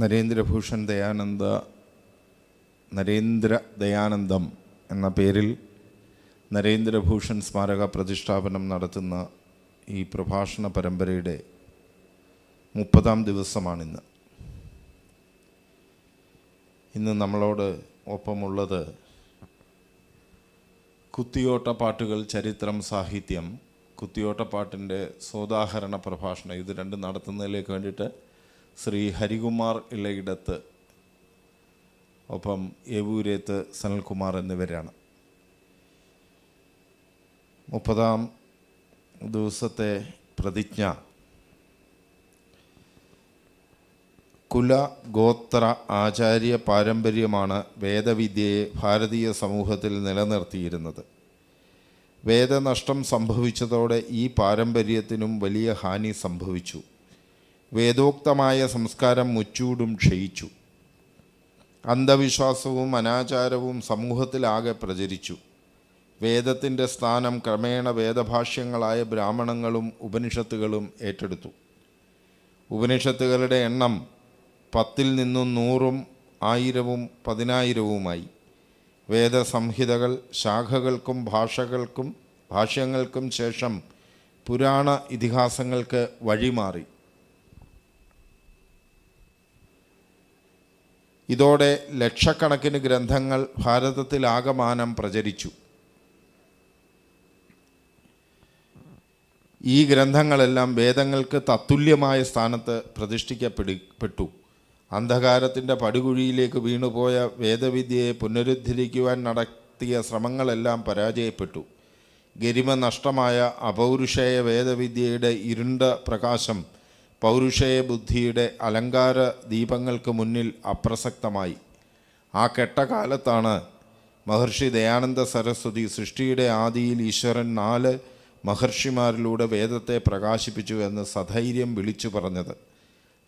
നരേന്ദ്രഭൂഷൺ ദയാനന്ദ നരേന്ദ്ര ദയാനന്ദം എന്ന പേരിൽ നരേന്ദ്രഭൂഷൺ സ്മാരക പ്രതിഷ്ഠാപനം നടത്തുന്ന ഈ പ്രഭാഷണ പരമ്പരയുടെ മുപ്പതാം ദിവസമാണിന്ന്. ഇന്ന് നമ്മളോട് ഒപ്പമുള്ളത് കുത്തിയോട്ട പാട്ടുകൾ ചരിത്രം സാഹിത്യം കുത്തിയോട്ട പാട്ടിന്റെ സോദാഹരണ പ്രഭാഷണം. ഇത് രണ്ടും നടത്തുന്നതിലേക്ക് വേണ്ടിയിട്ട് ശ്രീ ഹരികുമാർ ഇളയിടത്ത് ഒപ്പം ഏവൂരേത്ത് സനൽകുമാർ എന്നിവരാണ്. മുപ്പതാം ദിവസത്തെ പ്രതിജ്ഞ. കുല ഗോത്ര ആചാര്യ പാരമ്പര്യമാണ് വേദവിദ്യയെ ഭാരതീയ സമൂഹത്തിൽ നിലനിർത്തിയിരുന്നത്. വേദനഷ്ടം സംഭവിച്ചതോടെ ഈ പാരമ്പര്യത്തിനും വലിയ ഹാനി സംഭവിച്ചു. വേദോക്തമായ സംസ്കാരം മുച്ചൂടും ക്ഷയിച്ചു. അന്ധവിശ്വാസവും അനാചാരവും സമൂഹത്തിലാകെ പ്രചരിച്ചു. വേദത്തിന്റെ സ്ഥാനം ക്രമേണ വേദഭാഷ്യങ്ങളായ ബ്രാഹ്മണങ്ങളും ഉപനിഷത്തുകളും ഏറ്റെടുത്തു. ഉപനിഷത്തുകളുടെ എണ്ണം പത്തിൽ നിന്നും നൂറും ആയിരവും പതിനായിരവുമായി. വേദസംഹിതകൾ ശാഖകൾക്കും ഭാഷകൾക്കും ഭാഷ്യങ്ങൾക്കും ശേഷം പുരാണ ഇതിഹാസങ്ങൾക്ക് വഴിമാറി. ഇതോടെ ലക്ഷക്കണക്കിന് ഗ്രന്ഥങ്ങൾ ഭാരതത്തിലാകമാനം പ്രചരിച്ചു. ഈ ഗ്രന്ഥങ്ങളെല്ലാം വേദങ്ങൾക്ക് തത്തുല്യമായ സ്ഥാനത്ത് പ്രതിഷ്ഠിക്കപ്പെടു അന്ധകാരത്തിന്റെ പടുകുഴിയിലേക്ക് വീണുപോയ വേദവിദ്യയെ പുനരുദ്ധരിക്കുവാൻ നടത്തിയ ശ്രമങ്ങളെല്ലാം പരാജയപ്പെട്ടു. ഗരിമ നഷ്ടമായ അപൗരുഷേയ വേദവിദ്യയുടെ ഇരുണ്ട പ്രകാശം പൗരുഷേയ ബുദ്ധിയുടെ അലങ്കാര ദീപങ്ങൾക്ക് മുന്നിൽ അപ്രസക്തമായി. ആ കെട്ടകാലത്താണ് മഹർഷി ദയാനന്ദ സരസ്വതി സൃഷ്ടിയുടെ ആദിയിൽ ഈശ്വരൻ നാല് മഹർഷിമാരിലൂടെ വേദത്തെ പ്രകാശിപ്പിച്ചു എന്ന് സധൈര്യം വിളിച്ചു പറഞ്ഞത്.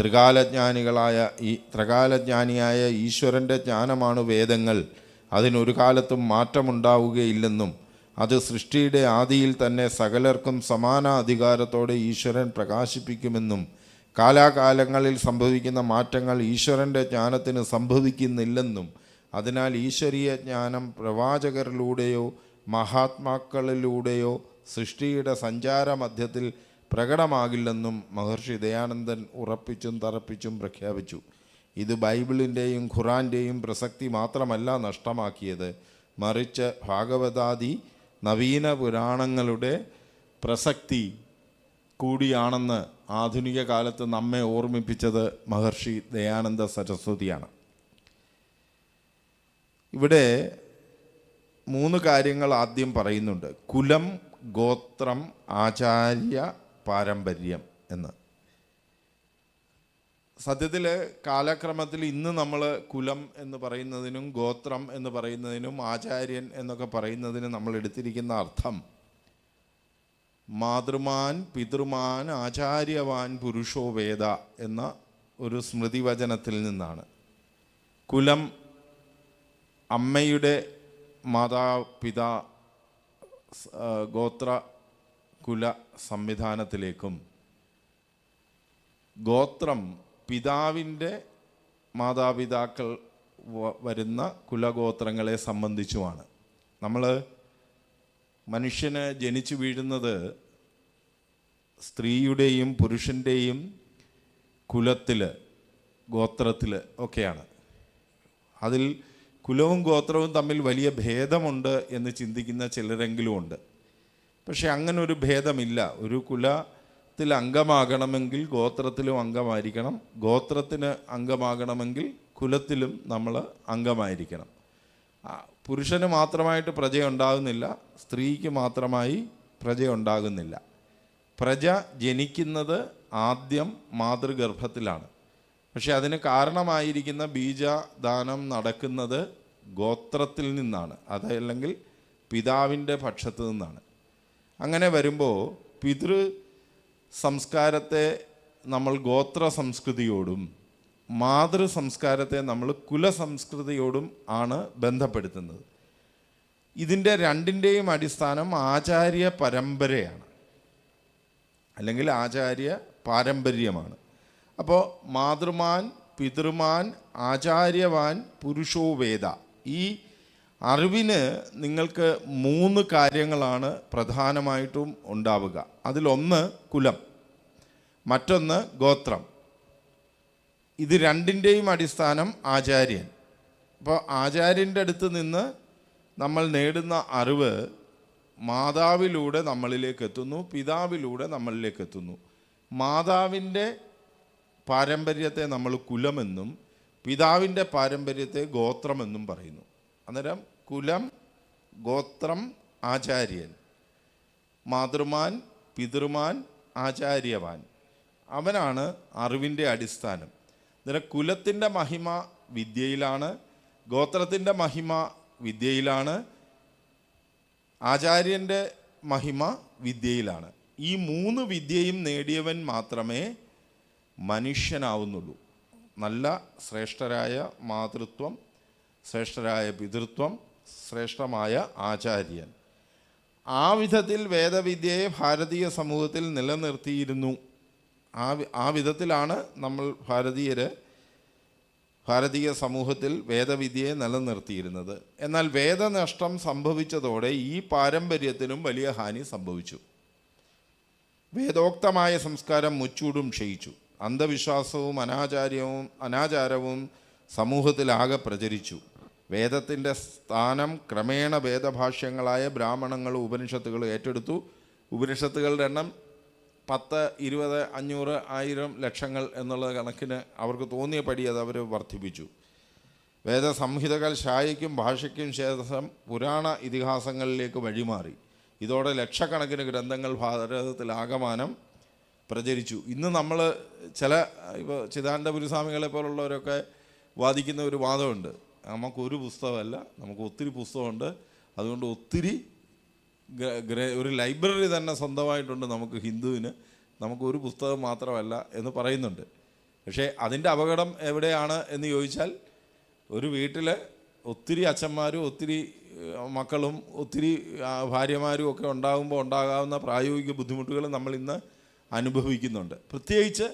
ത്രികാലജ്ഞാനികളായ ഈ ത്രികാലജ്ഞാനിയായ ഈശ്വരന്റെ ജ്ഞാനമാണ് വേദങ്ങൾ. അതിനൊരു കാലത്തും മാറ്റമുണ്ടാവുകയില്ലെന്നും അത് സൃഷ്ടിയുടെ ആദിയിൽ തന്നെ സകലർക്കും സമാന അധികാരത്തോടെ ഈശ്വരൻ പ്രകാശിപ്പിക്കുമെന്നും കാലാകാലങ്ങളിൽ സംഭവിക്കുന്ന മാറ്റങ്ങൾ ഈശ്വരന്റെ ജ്ഞാനത്തിന് സംഭവിക്കുന്നില്ലെന്നും അതിനാൽ ഈശ്വരീയ ജ്ഞാനം പ്രവാചകരിലൂടെയോ മഹാത്മാക്കളിലൂടെയോ സൃഷ്ടിയുടെ സഞ്ചാര മധ്യത്തിൽ പ്രകടമാകില്ലെന്നും മഹർഷി ദയാനന്ദൻ ഉറപ്പിച്ചും തറപ്പിച്ചും പ്രഖ്യാപിച്ചു. ഇത് ബൈബിളിന്റെയും ഖുറാന്റെയും പ്രസക്തി മാത്രമല്ല നഷ്ടമാക്കിയത്. മറിച്ച് ഭാഗവതാദി നവീന പുരാണങ്ങളുടെ പ്രസക്തി കൂടിയാണെന്ന് ആധുനിക കാലത്ത് നമ്മെ ഓർമ്മിപ്പിച്ചത് മഹർഷി ദയാനന്ദ സരസ്വതിയാണ്. ഇവിടെ മൂന്ന് കാര്യങ്ങൾ ആദ്യം പറയുന്നുണ്ട്. കുലം ഗോത്രം ആചാര്യ പാരമ്പര്യം എന്ന്. സത്യത്തിൽ കാലക്രമത്തിൽ ഇന്ന് നമ്മൾ കുലം എന്ന് പറയുന്നതിനും ഗോത്രം എന്ന് പറയുന്നതിനും ആചാര്യൻ എന്നൊക്കെ പറയുന്നതിനും നമ്മൾ എടുത്തിരിക്കുന്ന അർത്ഥം. മാതൃമാൻ പിതൃമാൻ ആചാര്യവാൻ പുരുഷോ വേദ എന്ന ഒരു സ്മൃതിവചനത്തിൽ നിന്നാണ്. കുലം അമ്മയുടെ മാതാപിതാ ഗോത്ര കുല സംവിധാനത്തിലേക്കും ഗോത്രം പിതാവിന്റെ മാതാപിതാക്കൾ വരുന്ന കുലഗോത്രങ്ങളെ സംബന്ധിച്ചുമാണ്. നമ്മൾ മനുഷ്യന് ജനിച്ചു വീഴുന്നത് സ്ത്രീയുടെയും പുരുഷന്റെയും കുലത്തിൽ ഗോത്രത്തിൽ ഒക്കെയാണ്. അതിൽ കുലവും ഗോത്രവും തമ്മിൽ വലിയ ഭേദമുണ്ട് എന്ന് ചിന്തിക്കുന്ന ചിലരെങ്കിലും ഉണ്ട്. പക്ഷേ അങ്ങനൊരു ഭേദമില്ല. ഒരു കുലത്തിൽ അംഗമാകണമെങ്കിൽ ഗോത്രത്തിലും അംഗമായിരിക്കണം. ഗോത്രത്തിന് അംഗമാകണമെങ്കിൽ കുലത്തിലും നമ്മൾ അംഗമായിരിക്കണം. പുരുഷന് മാത്രമായിട്ട് പ്രജയുണ്ടാകുന്നില്ല സ്ത്രീക്ക് മാത്രമായി പ്രജയുണ്ടാകുന്നില്ല പ്രജ ജനിക്കുന്നത് ആദ്യം മാതൃഗർഭത്തിലാണ്. പക്ഷെ അതിന് കാരണമായിരിക്കുന്ന ബീജദാനം നടക്കുന്നത് ഗോത്രത്തിൽ നിന്നാണ്. അതല്ലെങ്കിൽ പിതാവിന്റെ പക്ഷത്തു നിന്നാണ്. അങ്ങനെ വരുമ്പോൾ പിതൃ സംസ്കാരത്തെ നമ്മൾ ഗോത്ര സംസ്കൃതിയോടും മാതൃ സംസ്കാരത്തെ നമ്മൾ കുല സംസ്കൃതിയോടും ആണ് ബന്ധപ്പെടുത്തുന്നത്. ഇതിന്റെ രണ്ടിന്റെയും അടിസ്ഥാനം ആചാര്യ പരമ്പരയാണ്. അല്ലെങ്കിൽ ആചാര്യ പാരമ്പര്യമാണ്. അപ്പോൾ മാതൃമാൻ പിതൃമാൻ ആചാര്യവാൻ പുരുഷോ വേദ ഈ അറിവിന് നിങ്ങൾക്ക് മൂന്ന് കാര്യങ്ങളാണ് പ്രധാനമായിട്ടും ഉണ്ടാവുക. അതിലൊന്ന് കുലം മറ്റൊന്ന് ഗോത്രം. ഇത് രണ്ടിന്റെയും അടിസ്ഥാനം ആചാര്യൻ. അപ്പോൾ ആചാര്യന്റെ അടുത്ത് നിന്ന് നമ്മൾ നേടുന്ന അറിവ് മാതാവിലൂടെ നമ്മളിലേക്ക് എത്തുന്നു പിതാവിലൂടെ നമ്മളിലേക്ക് എത്തുന്നു. മാതാവിന്റെ പാരമ്പര്യത്തെ നമ്മൾ കുലമെന്നും പിതാവിന്റെ പാരമ്പര്യത്തെ ഗോത്രമെന്നും പറയുന്നു. അന്നേരം കുലം ഗോത്രം ആചാര്യൻ. മാതൃമാൻ പിതൃമാൻ ആചാര്യവാൻ. അവനാണ് അറിവിന്റെ അടിസ്ഥാനം. അന്നേരം കുലത്തിന്റെ മഹിമ വിദ്യയിലാണ് ഗോത്രത്തിന്റെ മഹിമ വിദ്യയിലാണ് ആചാര്യന്റെ മഹിമ വിദ്യയിലാണ്. ഈ മൂന്ന് വിദ്യയും നേടിയവൻ മാത്രമേ മനുഷ്യനാവുന്നുള്ളൂ. നല്ല ശ്രേഷ്ഠരായ മാതൃത്വം ശ്രേഷ്ഠരായ പിതൃത്വം ശ്രേഷ്ഠമായ ആചാര്യൻ. ആ വിധത്തിൽ വേദവിദ്യയെ ഭാരതീയ സമൂഹത്തിൽ നിലനിർത്തിയിരുന്നു. ആ ആ വിധത്തിലാണ് നമ്മൾ ഭാരതീയർ ഭാരതീയ സമൂഹത്തിൽ വേദവിദ്യയെ നിലനിർത്തിയിരുന്നത്. എന്നാൽ വേദനഷ്ടം സംഭവിച്ചതോടെ ഈ പാരമ്പര്യത്തിനും വലിയ ഹാനി സംഭവിച്ചു. വേദോക്തമായ സംസ്കാരം മുച്ചൂടും ക്ഷയിച്ചു. അന്ധവിശ്വാസവും അനാചാര്യവും അനാചാരവും സമൂഹത്തിലാകെ പ്രചരിച്ചു. വേദത്തിന്റെ സ്ഥാനം ക്രമേണ വേദഭാഷ്യങ്ങളായ ബ്രാഹ്മണങ്ങളും ഉപനിഷത്തുകളും ഏറ്റെടുത്തു. ഉപനിഷത്തുകളുടെ എണ്ണം പത്ത് ഇരുപത് അഞ്ഞൂറ് ആയിരം ലക്ഷങ്ങൾ എന്നുള്ള കണക്കിന് അവർക്ക് തോന്നിയ പടി അത് അവർ വർദ്ധിപ്പിച്ചു. വേദസംഹിതകൾ ശായിക്കും ഭാഷയ്ക്കും ശേഷം പുരാണ ഇതിഹാസങ്ങളിലേക്ക് വഴിമാറി. ഇതോടെ ലക്ഷക്കണക്കിന് ഗ്രന്ഥങ്ങൾ ഭാരതത്തിലാകമാനം പ്രചരിച്ചു. ഇന്ന് നമ്മൾ ചില ഇപ്പോൾ ചിദാനന്ദ ഗുരുസ്വാമികളെ പോലുള്ളവരൊക്കെ വാദിക്കുന്ന ഒരു വാദമുണ്ട്. നമുക്കൊരു പുസ്തകമല്ല നമുക്ക് ഒത്തിരി പുസ്തകമുണ്ട്. അതുകൊണ്ട് ഒത്തിരി ഒരു ലൈബ്രറി തന്നെ സ്വന്തമായിട്ടുണ്ട് നമുക്ക് ഹിന്ദുവിന്. നമുക്കൊരു പുസ്തകം മാത്രമല്ല എന്ന് പറയുന്നുണ്ട്. പക്ഷേ അതിന്റെ അപകടം എവിടെയാണ് എന്ന് ചോദിച്ചാൽ ഒരു വീട്ടിൽ ഒത്തിരി അച്ഛന്മാരും ഒത്തിരി മക്കളും ഒത്തിരി ഭാര്യമാരും ഒക്കെ ഉണ്ടാകുമ്പോൾ ഉണ്ടാകാവുന്ന പ്രായോഗിക ബുദ്ധിമുട്ടുകൾ നമ്മൾ ഇന്ന് അനുഭവിക്കുന്നുണ്ട്. പ്രത്യേകിച്ച്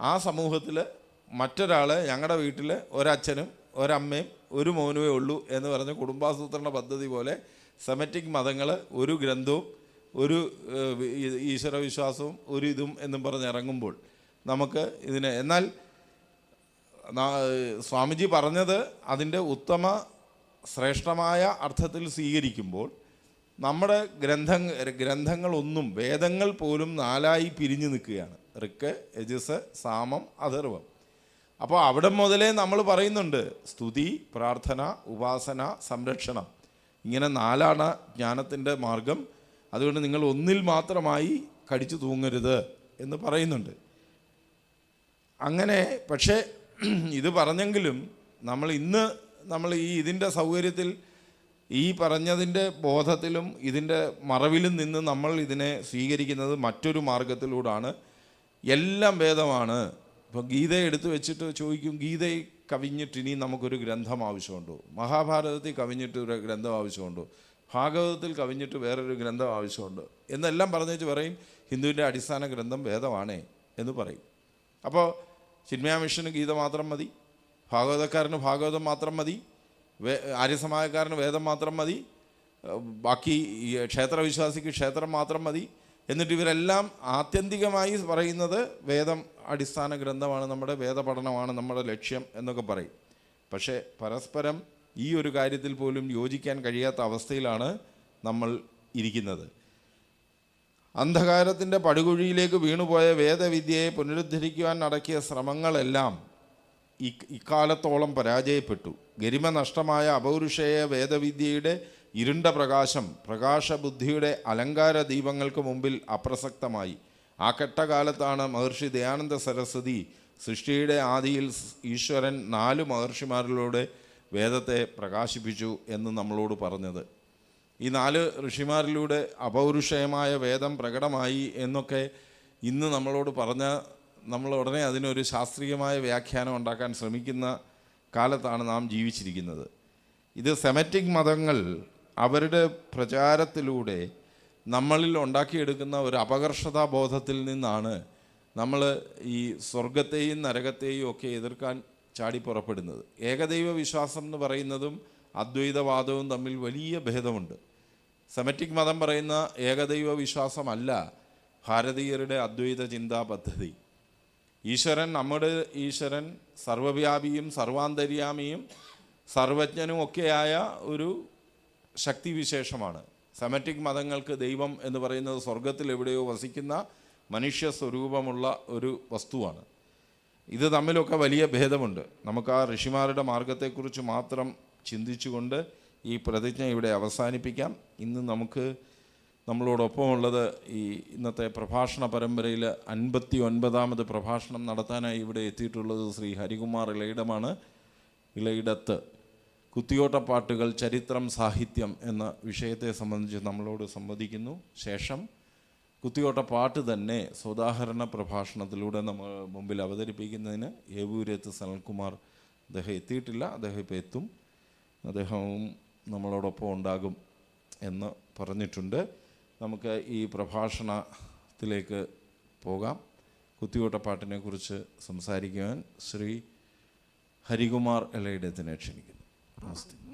ആ സമൂഹത്തിൽ മറ്റൊരാൾ ഞങ്ങളുടെ വീട്ടിൽ ഒരച്ഛനും ഒരമ്മയും ഒരു മോനുവേ ഉള്ളൂ എന്ന് പറഞ്ഞ കുടുംബാസൂത്രണ പദ്ധതി പോലെ സെമറ്റിക് മതങ്ങൾ ഒരു ഗ്രന്ഥവും ഒരു ഈശ്വരവിശ്വാസവും ഒരു ഇതും എന്നും പറഞ്ഞ് ഇറങ്ങുമ്പോൾ നമുക്ക് ഇതിന് എന്നാൽ സ്വാമിജി പറഞ്ഞത് അതിന്റെ ഉത്തമ ശ്രേഷ്ഠമായ അർത്ഥത്തിൽ സ്വീകരിക്കുമ്പോൾ നമ്മുടെ ഗ്രന്ഥ ഗ്രന്ഥങ്ങളൊന്നും വേദങ്ങൾ പോലും നാലായി പിരിഞ്ഞു നിൽക്കുകയാണ്. ഋക്ക് യജസ് സാമം അഥർവം. അപ്പോൾ അവിടെ മുതലേ നമ്മൾ പറയുന്നുണ്ട് സ്തുതി പ്രാർത്ഥന ഉപാസന സംരക്ഷണം. ഇങ്ങനെ നാലാണ് ജ്ഞാനത്തിന്റെ മാർഗം. അതുകൊണ്ട് നിങ്ങൾ ഒന്നിൽ മാത്രമായി കടിച്ചു തൂങ്ങരുത് എന്ന് പറയുന്നുണ്ട്. അങ്ങനെ പക്ഷേ ഇത് പറഞ്ഞെങ്കിലും നമ്മൾ ഇന്ന് നമ്മൾ ഈ ഇതിന്റെ സൗകര്യത്തിൽ ഈ പറഞ്ഞതിന്റെ ബോധത്തിലും ഇതിന്റെ മറവിലും നിന്ന് നമ്മൾ ഇതിനെ സ്വീകരിക്കുന്നത് മറ്റൊരു മാർഗത്തിലൂടാണ്. എല്ലാം വേദമാണ് ഇപ്പോൾ ഗീത എടുത്തു വെച്ചിട്ട് ചോദിക്കും ഗീത കവിഞ്ഞിട്ട് ഇനി നമുക്കൊരു ഗ്രന്ഥം ആവശ്യമുണ്ടോ? മഹാഭാരതത്തിൽ കവിഞ്ഞിട്ട് ഒരു ഗ്രന്ഥം ആവശ്യമുണ്ടോ? ഭാഗവതത്തിൽ കവിഞ്ഞിട്ട് വേറൊരു ഗ്രന്ഥം ആവശ്യമുണ്ടോ? എന്നെല്ലാം പറഞ്ഞേച്ച് പറയും ഹിന്ദുവിന്റെ അടിസ്ഥാന ഗ്രന്ഥം വേദമാണേ എന്ന് പറയും. അപ്പോൾ ചിന്മയാമിഷന് ഗീത മാത്രം മതി ഭാഗവതക്കാരന് ഭാഗവതം മാത്രം മതി വേ ആര്യസമാജക്കാരന് വേദം മാത്രം മതി ബാക്കി ക്ഷേത്രവിശ്വാസിക്ക് ക്ഷേത്രം മാത്രം മതി എന്നിട്ട് ഇവരെല്ലാം ആത്യന്തികമായി പറയുന്നത് വേദം അടിസ്ഥാന ഗ്രന്ഥമാണ് നമ്മുടെ വേദപഠനമാണ് നമ്മുടെ ലക്ഷ്യം എന്നൊക്കെ പറയും. പക്ഷേ പരസ്പരം ഈ ഒരു കാര്യത്തിൽ പോലും യോജിക്കാൻ കഴിയാത്ത അവസ്ഥയിലാണ് നമ്മൾ ഇരിക്കുന്നത്. അന്ധകാരത്തിന്റെ പടുകുഴിയിലേക്ക് വീണുപോയ വേദവിദ്യയെ പുനരുദ്ധരിക്കുവാൻ നടക്കിയ ശ്രമങ്ങളെല്ലാം ഇക്കാലത്തോളം പരാജയപ്പെട്ടു. ഗരിമ നഷ്ടമായ അപൗരുഷേയ വേദവിദ്യയുടെ ഇരുണ്ട പ്രകാശം പ്രകാശബുദ്ധിയുടെ അലങ്കാര ദീപങ്ങൾക്ക് മുമ്പിൽ അപ്രസക്തമായി. ആ ഘട്ടകാലത്താണ് മഹർഷി ദയാനന്ദ സരസ്വതി സൃഷ്ടിയുടെ ആദിയിൽ ഈശ്വരൻ നാല് മഹർഷിമാരിലൂടെ വേദത്തെ പ്രകാശിപ്പിച്ചു എന്ന് നമ്മളോട് പറഞ്ഞത്. ഈ നാല് ഋഷിമാരിലൂടെ അപൗരുഷയമായ വേദം പ്രകടമായി എന്നൊക്കെ ഇന്ന് നമ്മളോട് പറഞ്ഞ നമ്മൾ ഉടനെ അതിനൊരു ശാസ്ത്രീയമായ വ്യാഖ്യാനം ഉണ്ടാക്കാൻ ശ്രമിക്കുന്ന കാലത്താണ് നാം ജീവിച്ചിരിക്കുന്നത്. ഇത് സെമറ്റിക് മതങ്ങൾ അവരുടെ പ്രചാരത്തിലൂടെ നമ്മളിൽ ഉണ്ടാക്കിയെടുക്കുന്ന ഒരു അപകർഷതാ ബോധത്തിൽ നിന്നാണ് നമ്മൾ ഈ സ്വർഗത്തെയും നരകത്തെയും ഒക്കെ എതിർക്കാൻ ചാടി പുറപ്പെടുന്നത്. ഏകദൈവ വിശ്വാസം എന്ന് പറയുന്നതും അദ്വൈതവാദവും തമ്മിൽ വലിയ ഭേദമുണ്ട്. സെമറ്റിക് മതം പറയുന്ന ഏകദൈവ വിശ്വാസമല്ല ഭാരതീയരുടെ അദ്വൈത ചിന്താ പദ്ധതി. ഈശ്വരൻ നമ്മുടെ ഈശ്വരൻ സർവവ്യാപിയും സർവാന്തര്യാമിയും സർവജ്ഞനും ഒക്കെയായ ഒരു ശക്തിവിശേഷമാണ്. സെമറ്റിക് മതങ്ങൾക്ക് ദൈവം എന്ന് പറയുന്നത് സ്വർഗത്തിൽ എവിടെയോ വസിക്കുന്ന മനുഷ്യ സ്വരൂപമുള്ള ഒരു വസ്തുവാണ്. ഇത് തമ്മിലൊക്കെ വലിയ ഭേദമുണ്ട്. നമുക്ക് ആ ഋഷിമാരുടെ മാർഗത്തെക്കുറിച്ച് മാത്രം ചിന്തിച്ചുകൊണ്ട് ഈ പ്രതിജ്ഞ ഇവിടെ അവസാനിപ്പിക്കാം. ഇന്ന് നമുക്ക് നമ്മളോടൊപ്പമുള്ളത് ഈ ഇന്നത്തെ പ്രഭാഷണ പരമ്പരയിൽ അൻപത്തി ഒൻപതാമത് പ്രഭാഷണം നടത്താനായി ഇവിടെ എത്തിയിട്ടുള്ളത് ശ്രീ ഹരികുമാർ ഇളയിടമാണ് ഇളയിടത്ത് കുത്തിയോട്ടപ്പാട്ടുകൾ ചരിത്രം സാഹിത്യം എന്ന വിഷയത്തെ സംബന്ധിച്ച് നമ്മളോട് സംവദിക്കുന്നു. ശേഷം കുത്തിയോട്ട പാട്ട് തന്നെ സോദാഹരണ പ്രഭാഷണത്തിലൂടെ നമ്മൾ മുമ്പിൽ അവതരിപ്പിക്കുന്നതിന് ഏവൂരത്ത് സനൽകുമാർ അദ്ദേഹം എത്തിയിട്ടില്ല. അദ്ദേഹം ഇപ്പോൾ എത്തും. അദ്ദേഹവും നമ്മളോടൊപ്പം ഉണ്ടാകും എന്ന് പറഞ്ഞിട്ടുണ്ട്. നമുക്ക് ഈ പ്രഭാഷണത്തിലേക്ക് പോകാം. കുത്തിയോട്ടപ്പാട്ടിനെക്കുറിച്ച് സംസാരിക്കുവാൻ ശ്രീ ഹരികുമാർ എലയിടത്തിനെ ക്ഷണിക്കുന്നു. Positive.